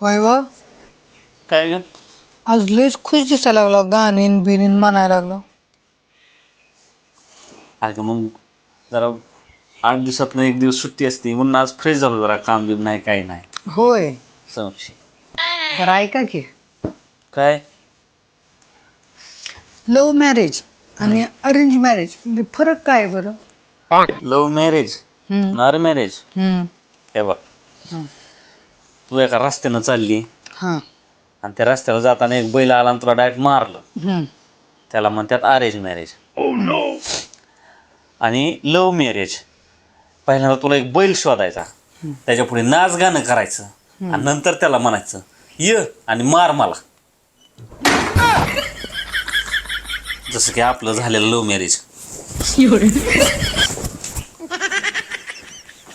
Y वा? काय ग? आज लईच खुश दिसायला लागलो गाणीन बिनीन म्हणायला लागलो. अगं मग जरा आठ दिवसात एक दिवस सुट्टी असते म्हणून आज फ्रेश झालो जरा काम बिम नाही काही नाही. होय. संशय तर ऐका की. काय? लव्ह मॅरेज आणि अरेंज मॅरेज म्हणजे फरक काय आहे बरं? Love marriage. नॉर मॅरेज हम्म. हे बघ. हं. तू एका रस्त्यानं चालली. हां. आणि त्या रस्त्यावर जाताना एक बैल आला आणि तुला डायरेक्ट मारलं. हम्म. त्याला म्हणतात अरेंज मॅरेज आणि लव्ह मॅरेज पहिल्यांदा तुला एक बैल शोधायचा. त्याच्या पुढे नाच गाणं करायचं. आणि नंतर त्याला म्हणायचं ये आणि मार मला. जसं की आपलं झालेलं लव्ह मॅरेज